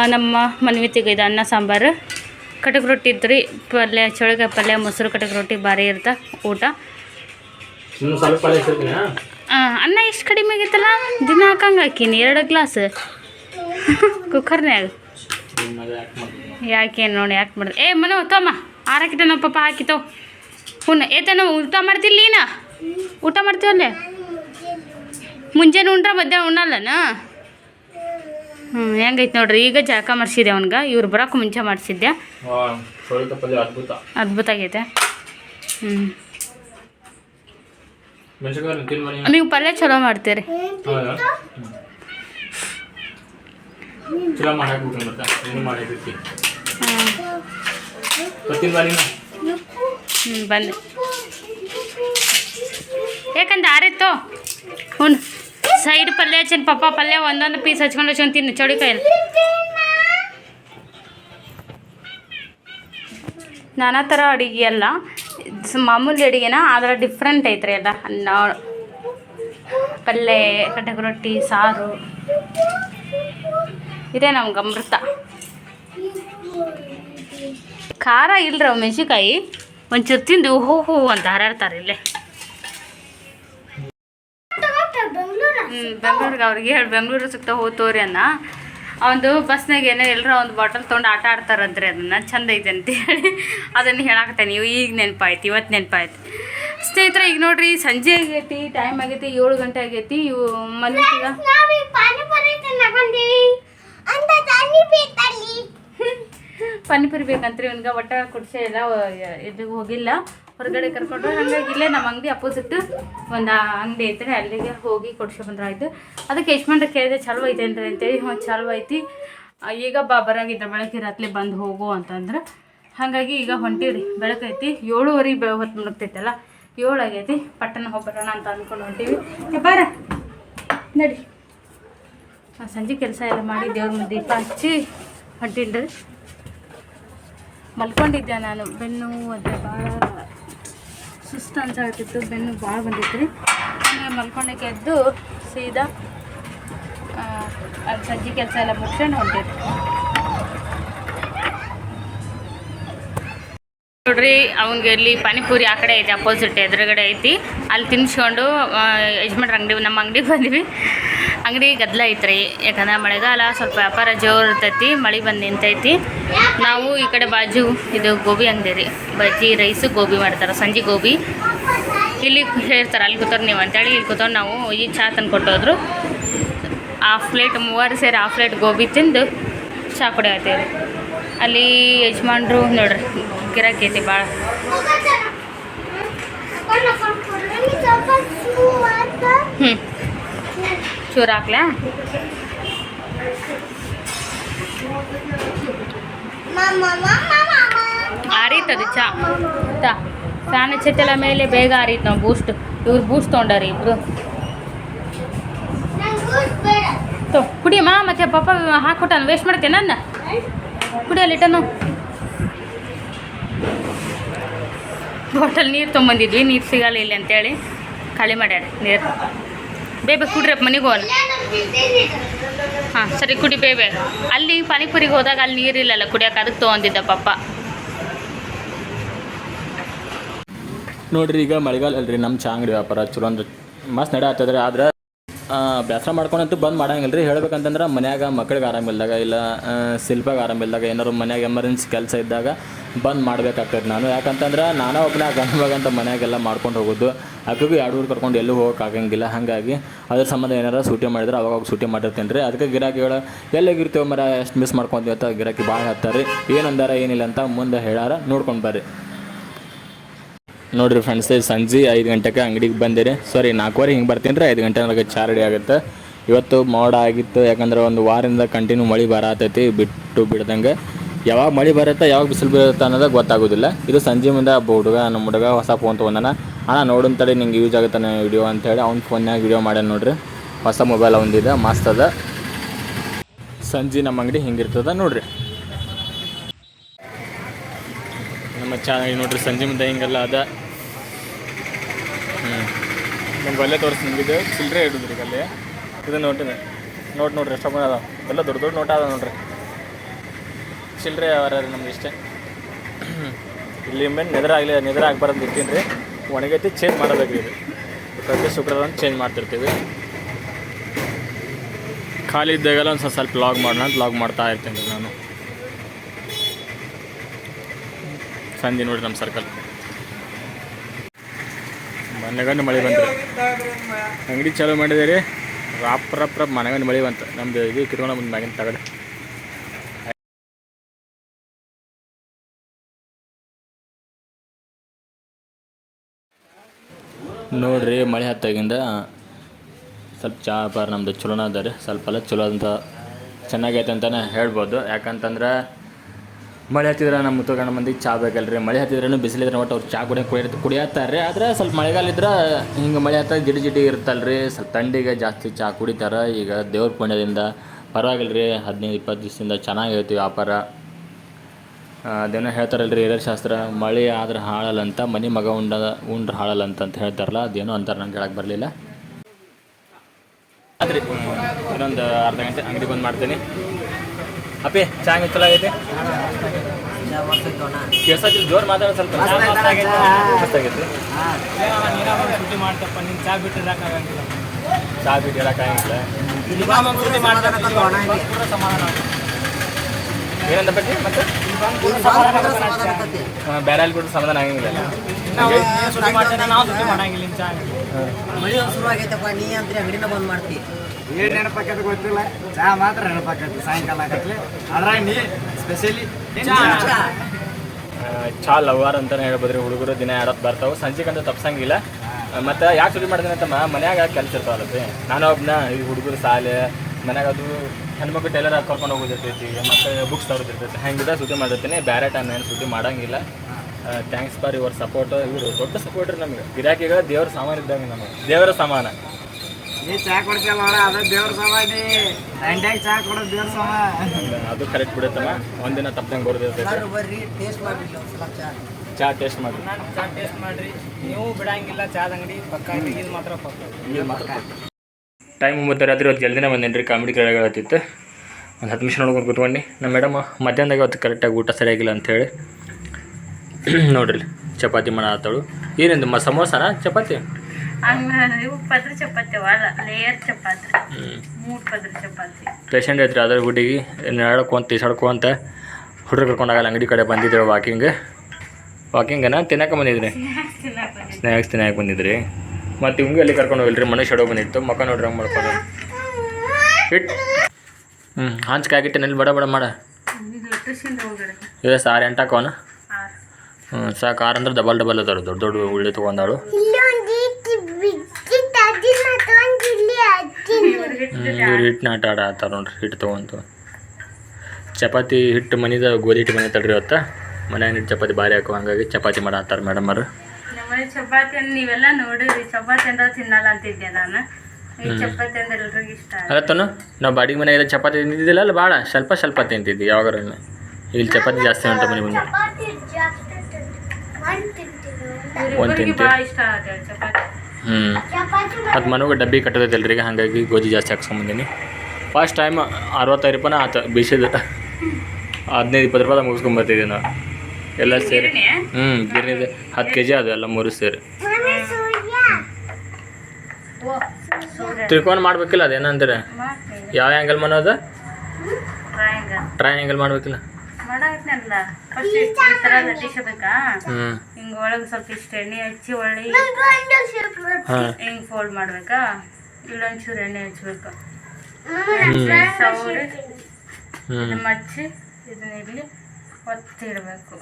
ನಮ್ಮ ಮನ್ವಿತಿಗೆ ಇದು ಅನ್ನ ಸಾಂಬಾರು. ಕಟಕ್ ರೊಟ್ಟಿ ಇತ್ತು ರೀ. ಪಲ್ಯ ಚೋಳಿಕಾಯಿ ಪಲ್ಯ ಮೊಸರು ಕಟಕ್ ರೊಟ್ಟಿ ಭಾರಿ ಇರ್ತ ಊಟ. ಇನ್ನು ಸ್ವಲ್ಪ ಪಲ್ಯ ಇಟ್ಟಿರ್ತೀನಿ? ಆ, ಅನ್ನ ಎಷ್ಟು ಕಡಿಮೆ ಆಗೈತಲ್ಲ? ದಿನ ಹಾಕಂಗೆ ಹಾಕೀನಿ. ಎರಡು ಗ್ಲಾಸ್. ಕುಕ್ಕರ್ನ್ಯಾಗ ಯಾಕೆ ನೋಡಿ ಯಾಕೆ ಮಾಡಿದೆ ಏ ಮನೋ ತಮ್ಮ ಆರಾಕಿಟ ನಾವು ಪಪ್ಪ ಹಾಕಿತ್ತು. ಹುಣ್ಣ ಏತ ನಾವು ಊಟ ಮಾಡ್ತಿಲ್ಲ ನೀನ? ಊಟ ಮಾಡ್ತೀವಲ್ಲೇ ಮುಂಜಾನೆ ಉಂಡ್ರ ಮಧ್ಯಾಹ್ನ ಉಣ್ಣಲ್ಲನ? ಹ್ಞೂ ಹೆಂಗೈತೆ ನೋಡ್ರಿ ಈಗ ಜಾಕ ಮಾಡಿಸಿದೆ ಅವ್ನಿಗೆ? ಇವ್ರು ಬರೋಕ್ಕೂ ಮುಂಚೆ ಮಾಡಿಸಿದ್ದೆ ಅದ್ಭುತ. ಆಗೈತೆ. ಹ್ಞೂ ನೀವು ಪಲ್ಯ ಚಲೋ ಮಾಡ್ತೀರಿ. ಹ್ಞೂ ಹ್ಞೂ ಬಂದೆ. ಯಾಕಂದ್ರೆ ಆರಿತ್ತು? ಹ್ಞೂ. ಸೈಡ್ ಪಲ್ಯ ಹಚ್ಚಿನ, ಪಪ್ಪ ಪಲ್ಯ ಒಂದೊಂದು ಪೀಸ್ ಹಚ್ಕೊಂಡು ಹಚ್ಕೊಂಡು ತಿನ್ನು ಚೌಳಿಕಾಯಲ್ಲಿ ನಾನಾ ಥರ ಅಡುಗೆ ಅಲ್ಲ. ಮಾಮೂಲಿ ಅಡುಗೆನ, ಆದರೆ ಡಿಫ್ರೆಂಟ್ ಐತ್ರಿ ಎಲ್ಲ. ಅನ್ನ ಪಲ್ಯ ಕಟಕ ರೊಟ್ಟಿ, ಸಾರು. ಇದೇ ನಮ್ಗೆ ಅಮೃತ. ಖಾರ ಇಲ್ರಿ ಮೆಣಸಿನ್ಕಾಯಿ. ಒಂಚೂರು ತಿಂದು ಹೋ ಹೋ ಅಂತ ಹಾರಾಡ್ತಾರೆ ಇಲ್ಲೇ. ಹ್ಞೂ ಬೆಂಗಳೂರಿಗೆ ಅವ್ರಿಗೆ ಹೇಳಿ, ಬೆಂಗಳೂರು ಸುತ್ತ ಹೋತೋರಿ ಅನ್ನ. ಒಂದು ಬಸ್ನಾಗ ಏನೋ ಎಲ್ಲರ ಒಂದು ಬಾಟಲ್ ತೊಗೊಂಡು ಆಟ ಆಡ್ತಾರಂತ್ರಿ ಅದನ್ನು ಚಂದ ಐತೆ ಅಂತೇಳಿ ಅದನ್ನು ಹೇಳಾಕತ್ತೆ ನೀವು ಈಗ ನೆನಪಾಯ್ತು, ಇವತ್ತು ನೆನಪಾಯ್ತು. ಸ್ನೇಹಿತರೆ, ಈಗ ನೋಡ್ರಿ, ಸಂಜೆ ಆಗೈತಿ ಟೈಮ್ ಆಗೈತಿ, ಏಳು ಗಂಟೆ ಆಗೈತಿ. ಇವು ಮನೆಗೆ ನಾವೀಗ ಪಾನಿಪುರಿ ತಿನ್ನಕ್ ಬಂದೀವಿ ಅಂತ ತಣ್ಣಿ ಬೇಕಲ್ಲಿ ಪಾನಿಪುರಿ ಬೇಕಂತ್ರಿ, ಇವ್ನಿಗೆ ಒಟ್ಟ ಕುಡ್ಸೆ ಎಲ್ಲ ಇದು ಹೋಗಿಲ್ಲ. ಹೊರಗಡೆ ಕರ್ಕೊಂಡು ಹಾಗಾಗಿ ಇಲ್ಲೇ ನಮ್ಮ ಅಂಗಡಿ ಅಪೋಸಿಟ್ ಒಂದು ಅಂಗಡಿ ಐತ್ರಿ, ಅಲ್ಲಿಗೆ ಹೋಗಿ ಕೊಡ್ಸೋ ಬಂದ್ರಾಯ್ತು ಅದಕ್ಕೆ ಯಶ್ಮಂಡ್ರೆ ಕೇಳಿದೆ, ಚಲೋ ಐತೇನ್ರಿ? ಅಂತೇಳಿ ಹ್ಞೂ ಚಲೋ ಐತಿ. ಈಗ ಬಾ ಬರಾಗಿದ್ರ ಬೆಳಗ್ಗೆ ರಾತ್ರಿ ಬಂದು ಹೋಗು ಅಂತಂದ್ರೆ. ಹಾಗಾಗಿ ಈಗ ಹೊಂಟೀರಿ ಬೆಳಕೈತಿ ಏಳುವರೆ ಬೆ, ಹೊತ್ತು ಮುಳುಗ್ತೈತಲ್ಲ ಏಳು ಆಗೈತಿ, ಪಟ್ಟಣ ಹೋಗ್ಬರೋಣ ಅಂತ ಅಂದ್ಕೊಂಡು ಹೊಂಟೀವಿ. ಬರ, ನಡಿ. ಸಂಜೆ ಕೆಲಸ ಎಲ್ಲ ಮಾಡಿ ದೇವ್ರ ಮುಂದೆ ದೀಪ ಹಚ್ಚಿ ಹೊಂಟೀನ್ರಿ. ಮಲ್ಕೊಂಡಿದ್ದೆ ನಾನು. ಬೆನ್ನು ಅದೇ ಭಾಳ ಸುಸ್ತು ಅನ್ಸಾಕತ್ತಿತ್ತು ಬೆನ್ನು ಭಾಳ ಬಂದಿತ್ತು ರೀ. ಹಂಗೆ ಮಲ್ಕೊಂಡಕ್ಕೆ ಎದ್ದು ಸೀದಾ ಅಲ್ಲಿ ಸಂಜೆ ಕೆಲಸ ಎಲ್ಲ ಮುಗಿಸ್ಕೊಂಡು ಹೊಂಟಿದ್ದೆ ನೋಡ್ರಿ, ಅವ್ನಿಗೆ ಇಲ್ಲಿ ಪಾನಿಪುರಿ ಆ ಕಡೆ ಐತಿ ಅಪೋಸಿಟ್ ಎದುರುಗಡೆ ಐತಿ. ಅಲ್ಲಿ ತಿನ್ಸ್ಕೊಂಡು ಯಜಮಾನ್ರ ಅಂಗಡಿ, ನಮ್ಮ ಅಂಗಡಿಗೆ ಬಂದ್ವಿ. ಅಂಗಡಿ ಗದ್ದಲ ಐತ್ರಿ. ಯಾಕಂದ್ರೆ ಮಳೆಗಾಲ ಸ್ವಲ್ಪ ವ್ಯಾಪಾರ ಜೋರು ಇರ್ತೈತಿ, ಮಳೆ ಬಂದು ನಿಂತೈತಿ. ನಾವು ಈ ಕಡೆ ಬಾಜು ಇದು ಗೋಬಿ ಅಂಗಡಿ ರೀ. ಬಜ್ಜಿ, ರೈಸು, ಗೋಬಿ ಮಾಡ್ತಾರೆ, ಸಂಜೆ ಗೋಬಿ. ಇಲ್ಲಿ ಹೇಳ್ತಾರೆ, ಅಲ್ಲಿ ಕೂತವ್ರು ನೀವು ಅಂತೇಳಿ ಇಲ್ಲಿ ಕೂತವ್ರು ನಾವು ಈ ಚಹಾ ತಂದು ಕೊಟ್ಟೋದ್ರು. ಹಾಫ್ ಪ್ಲೇಟ್ ಮೂವರು ಸೇರಿ ಹಾಫ್ ಪ್ಲೇಟ್ ಗೋಬಿ ತಿಂದು ಚಹಾ ಕುಡಿಯತ್ತೀವಿ ರೀ ಅಲ್ಲಿ ಯಜಮಾನ್ರು ನೋಡ್ರಿ, ಗಿರಾಕಿ ಐತಿ ಭಾಳ ಹ್ಞೂ ಚೂರು ಹಾಕ್ಲಾ? ಆರೀತದು ಚಾ. ತಾ ಫ್ಯಾನ್ ಹಚ್ಚೈತಲ್ಲ ಮೇಲೆ ಬೇಗ ಆರೀತು ನಾವು ಬೂಸ್ಟ್ ಇವ್ರು ಬೂಸ್ಟ್ ತೊಗೊಂಡಾರಿ ಇಬ್ರು. ತೊ ಕುಡಿಯಮ್ಮ ಮತ್ತೆ ಪಾಪ ಹಾಕ್ಬಿಟ್ಟಾನ ವೇಸ್ಟ್ ಮಾಡ್ತೇನೆ ನನ್ನ? ಕುಡಿಯಲ್ಲ ಇಟ್ಟನು. ಬಾಟಲ್ ನೀರು ತೊಗೊಂಬಂದಿದ್ವಿ, ನೀರು ಸಿಗಲ್ಲ ಇಲ್ಲಿ ಅಂತೇಳಿ. ಖಾಲಿ ಮಾಡ್ಯಾರ ನೀರು. ಬೇಬೆ ಕುಡ್ರಪ್ಪ ಮನೆಗೆ ಹೋಗಲ್ಲ ಹಾಂ, ಸರಿ ಕುಡಿ ಬೇಬೆ. ಅಲ್ಲಿ ಪಾನಿಪುರಿಗೆ ಹೋದಾಗ ಅಲ್ಲಿ ನೀರಿಲ್ಲಲ್ಲ ಕುಡಿಯೋಕೆ ಅದಕ್ಕೆ ತೊಗೊಂಡಿದ್ದ ಪಪ್ಪ ನೋಡ್ರಿ, ಈಗ ಮಳೆಗಾಲ ಅಲ್ರಿ ನಮ್ಮ ಚಾ ಅಂಗಡಿ ವ್ಯಾಪಾರ ಚಲೋ ಅಂದ್ರೆ ಮಸ್ತ್ ನಡೆ ಆಗ್ತದ್ರಿ ಆದ್ರೆ ಬೇಸರ ಮಾಡ್ಕೊಂಡಂತೂ ಬಂದ್ ಮಾಡಂಗಿಲ್ಲ ರೀ ಹೇಳ್ಬೇಕಂತಂದ್ರೆ, ಮನ್ಯಾಗ ಮಕ್ಳಿಗೆ ಆರಾಮಿಲ್ದಾಗ, ಇಲ್ಲ ಶಿಲ್ಪಾಗ ಆರಾಮಿಲ್ದಾಗ, ಏನಾರು ಮನ್ಯಾಗ ಎಮರ್ಜೆನ್ಸಿ ಕೆಲಸ ಇದ್ದಾಗ ಬಂದ್ ಮಾಡ್ಬೇಕಾಗ್ತದೆ ನಾನು. ಯಾಕಂತಂದ್ರೆ ನಾನೇ ಒಬ್ಬನೇ ಗಂಡ ಅಂತ ಮನ್ಯಾಗೆಲ್ಲ ಮಾಡ್ಕೊಂಡು ಹೋಗೋದು. ಅಕ್ಕಿಗೂ ಎರಡು ಕರ್ಕೊಂಡು ಎಲ್ಲೂ ಹೋಗಕ್ಕೆ ಆಗಂಗಿಲ್ಲ. ಹಾಗಾಗಿ ಅದ್ರ ಸಂಬಂಧ ಏನಾರ ಸೂಟಿ ಮಾಡಿದ್ರೆ ಅವಾಗ ಸೂಟಿ ಮಾಡಿರ್ತೀನಿ ರೀ ಅದಕ್ಕೆ ಗಿರಾಕಿಗಳು ಎಲ್ಲಿಗಿರ್ತೀವಿ ಮರ? ಎಷ್ಟು ಮಿಸ್ ಮಾಡ್ಕೊಂತೀವಿ? ಅಂತ ಗಿರಾಕಿ ಭಾಳ ಹತ್ತಾರೆ. ರೀ ಏನಂದಾರ? ಏನಿಲ್ಲ ಅಂತ ಮುಂದೆ ಹೇಳಾರ ನೋಡ್ಕೊಂಡು ಬರ್ರಿ. ನೋಡಿರಿ ಫ್ರೆಂಡ್ಸ್ ಸಂಜೆ ಐದು ಗಂಟೆಗೆ ಅಂಗಡಿಗೆ ಬಂದಿರಿ. ಸಾರಿ ನಾಲ್ಕುವರೆ ಹಿಂಗೆ ಬರ್ತೀನಿ ರೀ ಐದು ಗಂಟೆ ನನಗೆ ಚಾರ್ ರೆಡಿ ಆಗುತ್ತೆ. ಇವತ್ತು ಮೋಡ ಆಗಿತ್ತು. ಯಾಕಂದ್ರೆ ಒಂದು ವಾರದಿಂದ ಕಂಟಿನ್ಯೂ ಮಳೆ ಬರತೈತಿ. ಬಿಟ್ಟು ಬಿಡ್ದಂಗೆ. ಯಾವಾಗ ಮಳೆ ಬರುತ್ತೆ, ಯಾವಾಗ ಬಿಸಿಲು ಬೀಳುತ್ತೆ ಅನ್ನೋದು ಗೊತ್ತಾಗೋದಿಲ್ಲ. ಇದು ಸಂಜೆ ಮುಂದೆ ಒಬ್ಬ ಹುಡುಗ, ನಮ್ಮ ಹುಡುಗ ಹೊಸ ಫೋನ್ ತೊಗೊಂಡಾನ. ಅಣ್ಣ, ನೋಡೋನ್ ತಡಿ, ನಿಂಗೆ ಯೂಸ್ ಆಗುತ್ತಾನೆ ವಿಡಿಯೋ ಅಂತೇಳಿ ಅವ್ನ ಫೋನ್ಯಾಗ ವಿಡಿಯೋ ಮಾಡ್ಯಾನ ನೋಡ್ರಿ. ಹೊಸ ಮೊಬೈಲ್ ಒಂದಿದೆ, ಮಸ್ತ್ ಅದ. ಸಂಜೆ ನಮ್ಮ ಅಂಗಡಿ ಹಿಂಗಿರ್ತದ ನೋಡ್ರಿ. ನಮ್ಮ ಚಾನಲ್ ನೋಡ್ರಿ, ಸಂಜೆ ಮುಂದೆ ಹಿಂಗೆಲ್ಲ ಅದ. ಹ್ಞೂ ನಿಮ್ಗೆ ಅಲ್ಲೇ ತೋರಿಸಿ ನಿಮಗಿದೆ ಚಿಲ್ಲರೆ ಇಡೋದ್ರಿ ಅಲ್ಲಿ ಇದು ನೋಟಿನ ನೋಟ್ ನೋಡ್ರಿ, ಎಷ್ಟು ಅದ ಎಲ್ಲ ದೊಡ್ಡ ದೊಡ್ಡ ನೋಟ ಅದ ನೋಡ್ರಿ. ಚಿಲ್ಲರೆ ಅವರ ನಮ್ಗೆ ಇಷ್ಟೇ. ಇಲ್ಲಿ ಮೇಲೆ ನೆದರಾಗಲಿ ನೆದರ ಆಗ್ಬಾರ್ದು ಇರ್ತೀನಿ ರೀ ಒಣಗೈತಿ ಚೇಂಜ್ ಮಾಡಬೇಕು ಇದು. ಪ್ರತಿ ಶುಕ್ರವಾರ ಚೇಂಜ್ ಮಾಡ್ತಿರ್ತೀವಿ. ಖಾಲಿ ಇದ್ದಾಗೆಲ್ಲ ಒಂದು ಸ್ವಲ್ಪ ಸ್ವಲ್ಪ ಲಾಗ್ ಮಾಡೋಣ ಅಂತ ಲಾಗ್ ಮಾಡ್ತಾ ಇರ್ತೀನಿ ರೀ ನಾನು. ಸಂಜೆ ನೋಡಿರಿ ನಮ್ಮ ಸರ್ಕಲ್ ಮನೆಗಂಡು ಮಳೆ ಬಂತು ಅಂಗಡಿ ಚಾಲೂ ಮಾಡಿದೆ ರೀ. ರಾಪ್ ರಪ್ ರಪ್ ಮನೆಗಂಡು ಮಳೆ ಬಂತು. ನಮ್ದು ಇದು ಕಿತ್ಕೊಂಡು ಬಂದು ಮ್ಯಾಗಿನ ತಗಡೆ. ನೋಡ್ರಿ, ಮಳೆ ಹತ್ತಾಗಿಂದ ಸ್ವಲ್ಪ ಚಹಾ ವ್ಯಾಪಾರ ನಮ್ದು ಚಲೋನ ಅದ ರೀ. ಸ್ವಲ್ಪ ಎಲ್ಲ ಚಲೋ ಅಂತ ಚೆನ್ನಾಗೈತೆ ಅಂತಾನೆ ಹೇಳ್ಬೋದು. ಯಾಕಂತಂದ್ರೆ ಮಳೆ ಹತ್ತಿದ್ರೆ ನಮ್ಮ ಮುತ್ತಗಣ ಮಂದಿಗೆ ಬೇಕಲ್ಲ ಬೇಕಲ್ರಿ. ಮಳೆ ಹತ್ತಿದ್ರೂ ಬಿಸಿಲಿದ್ರೆ ಒಟ್ಟು ಅವ್ರು ಚಹಾ ಕುಡಿಯೋ ಕುಡಿಯ ಕುಡಿಯತ್ತಾರೆ ಆದರೆ ಸ್ವಲ್ಪ ಮಳೆಗಾಲ ಇದ್ರೆ ಹಿಂಗೆ ಮಳೆ ಹತ್ತ ಜಿಡಿ ಜಿಡಿ ರೀ ಸ್ವಲ್ಪ ಥಂಡಿಗೆ ಜಾಸ್ತಿ ಚಹಾ ಕುಡಿತಾರೆ. ಈಗ ದೇವ್ರ ಪುಣ್ಯದಿಂದ ಪರವಾಗಿಲ್ಲ ರೀ ಹದಿನೈದು, ಇಪ್ಪತ್ತು ದಿವಸದಿಂದ ಚೆನ್ನಾಗೈತಿ ವ್ಯಾಪಾರ. ಅದೇನೋ ಹೇಳ್ತಾರಲ್ರಿ ಹಿರಿಯರ ಶಾಸ್ತ್ರ ಮಳೆ ಆದ್ರೆ ಹಾಳಲ್ಲ ಅಂತ ಮನೆ ಮಗ ಉಂಡ ಉಂಡ್ರೆ ಹಾಳಲ್ಲ ಅಂತ ಅಂತ ಹೇಳ್ತಾರಲ್ಲ ಅದೇನೋ ಅಂತಾರೆ ನಂಗೆ ಹೇಳಕ್ಕೆ ಬರಲಿಲ್ಲ. ಅದ್ರಿ ಇನ್ನೊಂದು ಅರ್ಧ ಗಂಟೆ ಅಂಗಡಿ ಬಂದು ಮಾಡ್ತೀನಿ. ಅಪ್ಪಿ ಚೆನ್ನಾಗಿ ಚಲೋ ಆಗೈತೆ? ಕೇಳ್ಸತ್ತಿಲ್ಲ ಜೋರು ಮಾತಾಡೋ ಸ್ವಲ್ಪ ಮಸ್ತಾಗೈತೆ ಸುದ್ದಿ ಮಾಡ್ತಪ್ಪ ನಿನ್ ಚಾ ಬಿಟ್ಟು ಇರಕ್ಕಾಗಂಗಿಲ್ಲ ಚಾ ಬಿಟ್ಟು ಮಾಡ್ತಾರೆ ಸಮಾಧಾನ ಏನಂತ ಪಟ್ಟಿ ಮತ್ತೆ? ಬೇರೆ ಅಲ್ಲಿ ಬಿಟ್ಟು ಸಮಾಧಾನ ಆಗಿಲ್ಲ. ಚಾ ಮಳಿ ಒಂದ್ ಶುರು ಆಗೈತಪ್ಪ ನೀ ಅಂದ್ರೆ ಅಂಗಡಿನ ಬಂದ್ ಮಾಡ್ತಿ. ಏನ್ ನೆನಪಾಕೈತೆ ಗೊತ್ತಿಲ್ಲ. ಚಾ ಮಾತ್ರ ನೆನಪಾಕೈತಿ ಸಾಯಂಕಾಲ ಆಗತ್ಲೆ ಅದ್ರಾಗ ನೀ ಸ್ಪೆಷಲಿ ಚಾ. ಲವರ್ ಅಂತಾನೆ ಹೇಳ್ಬೋದ್ರಿ ಹುಡುಗರು ದಿನ ಎರಡತ್ತು ಬರ್ತಾವೆ. ಸಂಜೆಗಂತ ತಪ್ಸಂಗಿಲ್ಲ. ಮತ್ತೆ ಯಾಕೆ ಶುರು ಮಾಡ್ತೀನಿ ಅಂತಮ್ಮ ಮನ್ಯಾಗ ಕೆಲಸ ಇರ್ತಾವಲ್ಲ ನಾನು ಒಬ್ಬನ ಈ ಹುಡುಗರು ಸಾಲೆ ಮನ್ಯಾಗ ಅದು ಹೆಣ್ಮಕ್ಳು ಟೈಲರ್ ಕರ್ಕೊಂಡು ಹೋಗೋದಿರ್ತೈತಿ ಮತ್ತು ಬುಕ್ಸ್ ತರೋದಿರ್ತೈತಿ. ಹಂಗಿದ ಸುದ್ದಿ ಮಾಡಿರ್ತೀನಿ ಬೇರೆ ಟೈಮ್ ಏನು ಸುದ್ದಿ ಮಾಡಂಗಿಲ್ಲ. ಥ್ಯಾಂಕ್ಸ್ ಫಾರ್ ಯುವರ್ ಸಪೋರ್ಟ್ ಇವರು ದೊಡ್ಡ ಸಪೋರ್ಟ್ ರೀ ನಮಗೆ. ಗಿರಾಕಿಗಳ ದೇವ್ರ ಸಾಮಾನು ಇದ್ದಂಗೆ ನಮಗೆ. ದೇವರ ಸಮಾನ. ನೀ ಚಾ ಕೊಡ್ತೀಯಲ್ಲ ನೋಡ ಅದ ದೇವ್ರ ಸಮಾಧಿ ದಂಡ್ಯಾಗ ಚಾ ಕೊಡೋದು ದೇವ್ರ ಸಮ ಅದು ಕರೆಕ್ಟ್ ಬಿಡುತ್ತಮ್ಮ. ಒಂದಿನ ತಪ್ಪದಂಗೆ ಬರೋದಿರ್ತೈತಿ. ಚಾ. ಟೇಸ್ಟ್ ಮಾಡಿ ಚಾ ಟೇಸ್ಟ್ ಮಾಡ್ರಿ. ನೀವು ಬಿಡಂಗಿಲ್ಲ ಚಾದ ಅಂಗಡಿ ಪಕ್ಕ. ಇದು ಮಾತ್ರ ಪಕ್ಕ. ಟೈಮ್ ಒಂಬತ್ತು ರಾತ್ರಿ ಇವತ್ತು ಜಲ್ದಿನೇ ಬಂದೇನಿ ರೀ ಕಾಮಿಡಿ ಕೇಳಾಗತ್ತಿತ್ತು ಒಂದು ಹತ್ತು ನಿಮಿಷ ನೋಡ್ಕೊಂಡು ಕೂತ್ಕೊಂಡು. ನಮ್ಮ ಮೇಡಮ್ ಮಧ್ಯಾಹ್ನದಾಗ ಅವತ್ತು ಕರೆಕ್ಟಾಗಿ ಊಟ ಸರಿಯಾಗಿಲ್ಲ ಅಂಥೇಳಿ ನೋಡ್ರಿ ಚಪಾತಿ ಮಾಡಾತಳು ಏನಿಂದು ಮ ಸಮೋಸನ ಚಪಾತಿ? ಪೇಷಂಟ್ ಐತ್ರಿ ಅದ್ರ ಹುಡುಗಿ ನಡ್ಕೊಂತ ತೀಸಾಡ್ಕೊಂತ ಹುಡುಗರು ಕರ್ಕೊಂಡಾಗಲ್ಲ ಅಂಗಡಿ ಕಡೆ ಬಂದಿದ್ರು ವಾಕಿಂಗ್ ವಾಕಿಂಗನ ತಿನ್ನಕ್ಕೆ ಬಂದಿದ್ರಿ? ಸ್ನ್ಯಾಕ್ಸ್ ತಿನ್ನಕ್ಕೆ ಬಂದಿದ್ರಿ. ಮತ್ತು ಹಿಂಗೆ ಅಲ್ಲಿ ಕರ್ಕೊಂಡು ಹೋಗಿಲ್ರಿ? ಮನುಷ್ಯ ಶಡೋ ಬಂದಿತ್ತು. ಮಕ್ಕ ನೋಡ್ರಿ ಹಂಗೆ ಮಾಡ್ಕೊಂಡು ಇಟ್ ಹ್ಞೂ ಹಂಚ್ಕಾಗಿಟ್ಟು ನೆಲ್ಲಿ ಬಡ ಬಡ ಮಾಡ. ಇದೆ ಸಾರು ಆರು ಹ್ಞೂ ಸಾಕು. ಆರು ಅಂದ್ರೆ ಡಬಲ್ ಡಬಲ್ ಅದಾರು. ದೊಡ್ಡ ದೊಡ್ಡ ಉಳ್ಳಿ ತೊಗೊಂಡಾಳು. ಇವ್ರು ಹಿಟ್ಟನ್ನ ಆಟ ಆಡ ಆತಾರ ನೋಡ್ರಿ. ಹಿಟ್ಟು ತೊಗೊಂತು. ಚಪಾತಿ ಹಿಟ್ಟು ಮನಿದ ಗೋಧಿ ಹಿಟ್ಟು ಮನೆ ತಡ್ರಿ ಇವತ್ತ. ಮನ್ಯಾಗ ಹಿಟ್ಟು ಚಪಾತಿ ಭಾರಿ ಹಾಕೋ ಹಂಗಾಗಿ ಚಪಾತಿ ಮಾಡತ್ತಾರ ಮೇಡಮ್ ಅವ್ರು. ನಮ್ಮನೆ ಚಪಾತಿ ಅಂದ್ರೆ ನೀವೆಲ್ಲ ನೋಡಿರಿ. ಚಪಾತಿ ಅಂದ್ರೆ ತಿನ್ನಲ್ಲ ಅಂತಿದ್ದೆ ನಾನು. ಈ ಚಪಾತಿ ಅಂದ್ರೆ ಎಲ್ರಿಗೂ ಇಷ್ಟ ಅಲ್ಲತ್ತನು ನಾವು ಬಾಡಿಗೆ ಮನೆಯಾಗ ಚಪಾತಿ ತಿಂತಿದ್ದಿಲ್ಲ ಅಲ್ಲ ಭಾಳ ಸ್ವಲ್ಪ ಸ್ವಲ್ಪ ತಿಂತಿದ್ವಿ ಯಾವಾಗಾರ ಇಲ್ಲಿ ಚಪಾತಿ ಜಾಸ್ತಿ ಉಂಟು ಮನೆ ಮುಂದೆ. ಚಪಾತಿ ಜಾಸ್ತಿ ಒಂದು ತಿಂತೀವಿ. ಭಾಳ ಇಷ್ಟ ಆಗುತ್ತೆ ಚಪಾತಿ. ಹ್ಞೂ ಚಪಾತಿ ಮತ್ತು ಮನೆಗೆ ಡಬ್ಬಿ ಕಟ್ಟದೈತೆ ಎಲ್ರಿಗೆ ಹಾಗಾಗಿ ಗೋಧಿ ಜಾಸ್ತಿ ಹಾಕ್ಸ್ಕೊಂಬಂದೀನಿ ಫಸ್ಟ್ ಟೈಮ್ ಅರವತ್ತೈದು ರೂಪಾಯಿನ ಆತ ಬಿಸಿದ ಹದಿನೈದು ಇಪ್ಪತ್ತು ರೂಪಾಯಿ ಮುಗಿಸ್ಕೊಂಬರ್ತಿದ್ವಿ ನಾವು ಎಲ್ಲ ಸೇರಿ. ಗಿರಣಿ? ಹ್ಞೂ ಗಿರಣಿದೆ. ಹತ್ತು ಕೆ ಜಿ ಅದು ಎಲ್ಲ ಮೂರು ಸೇರಿ. ತ್ರಿಕೋನ ಮಾಡ್ಬೇಕಿಲ್ಲ ಅದೇನಂದ್ರೆ ಯಾವ ಆ್ಯಂಗಲ್ ಮಾಡೋದು ಡ್ರಾಯಿಂಗ್ ಟ್ರೈ ಆ್ಯಂಗಲ್ ಮಾಡ್ಬೇಕಿಲ್ಲ. ಹಿಂಗೆ ಒಳಗೆ ಸ್ವಲ್ಪ ಇಷ್ಟು ಎಣ್ಣೆ ಹಚ್ಚಿ ಒಳ್ಳೆ ಹಿಂಗ್ ಫೋಲ್ಡ್ ಮಾಡ್ಬೇಕಾ? ಇಲ್ಲೊಂಚೂರು ಎಣ್ಣೆ ಹಚ್ಬೇಕು. ಹಚ್ಚಿ ಇದನ್ನ ಮಚ್ಚಿ ಇದನ್ನ ಇಲ್ಲಿ ಒತ್ತಿ ಇಡಬೇಕು.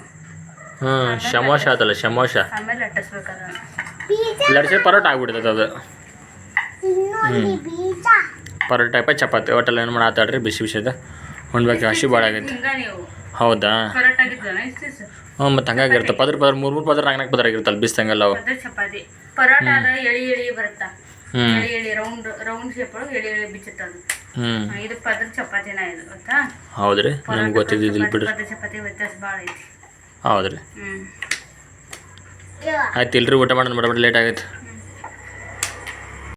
ಹ್ಞೂ ಶಮೋಶ ಆತಲ್ಲ ಶಮೋಶ ಆಮೇಲೆ ಲಟ್ಟಿಸ್ಬೇಕು ಅದನ್ನು ಪರೋಟ ಆಗ್ಬಿಡ್ತೈತೆ ಅದು. ಇನ್ನೊಂದು ಬೀಜ. ಪರೋಟ ಟೈಪ ಚಪಾತಿ ಹೋಟೆಲ್ ಏನು ಮಾಡತ್ತಾಡ್ರಿ ಬಿಸಿ ಬಿಸಿದ. ಉಣ್ಬೇಕು ಹಸಿ ಭಾಳ ಆಗೈತೆ. ನೀವು. ಹೌದಾ? ಹ್ಞೂ ಮತ್ತು ಹಂಗಾಗಿರುತ್ತೆ ಪದ್ರ ಪದ್ರ ಮೂರು ಮೂರು ಪದ್ರ ನಾಲ್ಕು ಪದ್ರ ಆಗಿರ್ತಲ್ಲ ಬಿಸ್ತಂಗಲ್ಲ ಅವು. ಅದೇ ಚಪಾತಿ. ಪರೋಟ ಅದ ಎಳಿ ಎಳಿ ಬರುತ್ತಾ? ಹ್ಞೂ ಎಳಿ ಎಳಿ ರೌಂಡ್ ರೌಂಡ್ ಶೇಪ್ ಒಳಗೆ ಎಳಿ ಎಳಿ ಬಿಚ್ಚುತ್ತದು ಇದು ಪದ್ರ ಚಪಾತಿನ ಇದು ಗೊತ್ತಾ? ಹೌದ್ರಿ ನಮ್ಗೆ ಗೊತ್ತಿದ್ದಿಲ್ಲ ಬಿಡ್ರಿ. ಪದ್ರ ಚಪಾತಿ ವ್ಯತ್ಯಾಸ ಭಾಳ ಐತಿ. ಹೌದ್ರಿ. ಆಯ್ತು ಇಲ್ರಿ ಊಟ ಮಾಡೋಣ ಬಡ ಲೇಟ್ ಆಗೈತೆ.